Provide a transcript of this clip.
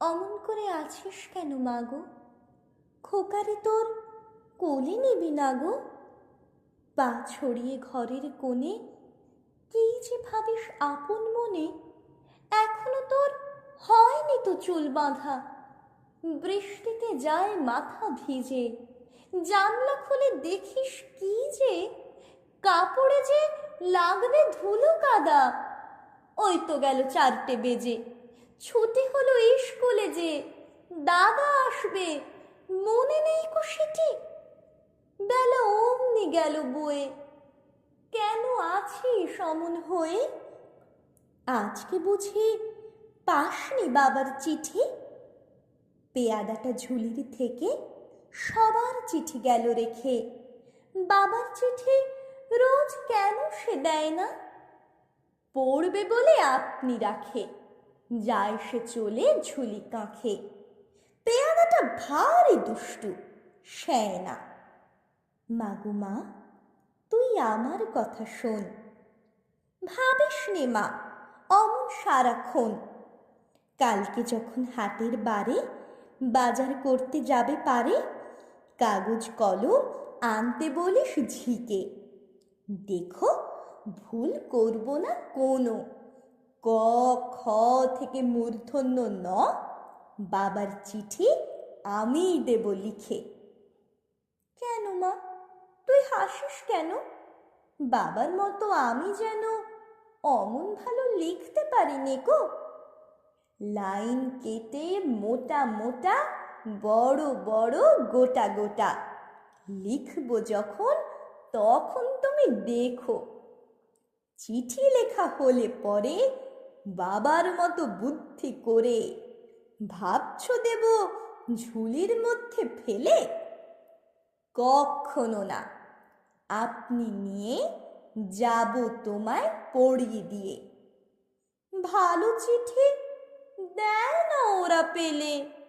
অমন করে আছিস কেন মাগো খোকারে তোর কোলে নিবি না গো? পা ছড়িয়ে ঘরের কোণে কি যে ভাবিস আপন মনে? এখনও তোর হয়নি তো চুল বাঁধা। বৃষ্টিতে যায় মাথা ভিজে। জানলা খুলে দেখিস কি যে কাপড়ে যে লাগবে ধুলো কাদা। ওই তো গেল চারটে বেজে। ছুটি হলো স্কুলে যে। দাদা আসবে। মনে নেই কো বেলা অমনি গেল বয়ে কেন আছি সমন হয়ে? আজকে বুঝি পাসনি বাবার চিঠি? পেয়াদাটা ঝুলির থেকে সবার চিঠি গেল রেখে। বাবার চিঠি রোজ কেন সে দেয় না? পড়বে বলে আপনি রাখে। যায় সে চলে ঝুলি কাঁখে। পেয়ারাটা ভারী দুষ্টু শ্যায় না মাগু মা, তুই আমার কথা শোন। ভাবিস নে মা, অমন সারাক্ষণ। কালকে যখন হাটের বারে বাজার করতে যাবে পারে, কাগজ কলম আনতে বলিস ঝিকে। দেখো, ভুল করব না কোনো। ক, খ থেকে মূর্ধন্য ন বাবার চিঠি আমিই দেব লিখে। কেন মা? তুই হাসিস কেন? বাবার মতো আমি যেন অমন ভালো লিখতে পারিনি গো। লাইন কেটে মোটা মোটা বড় বড় গোটা গোটা লিখব যখন, তখন তুমি দেখো। চিঠি লেখা হলে পরে বাবার মতো বুদ্ধি করে। ভাবছ দেব ঝুলির মধ্যে ফেলে? কখনো না। আপনি নিয়ে যাব তোমায় পড়িয়ে দিয়ে। ভালো চিঠি দেয় না ওরা পেলে।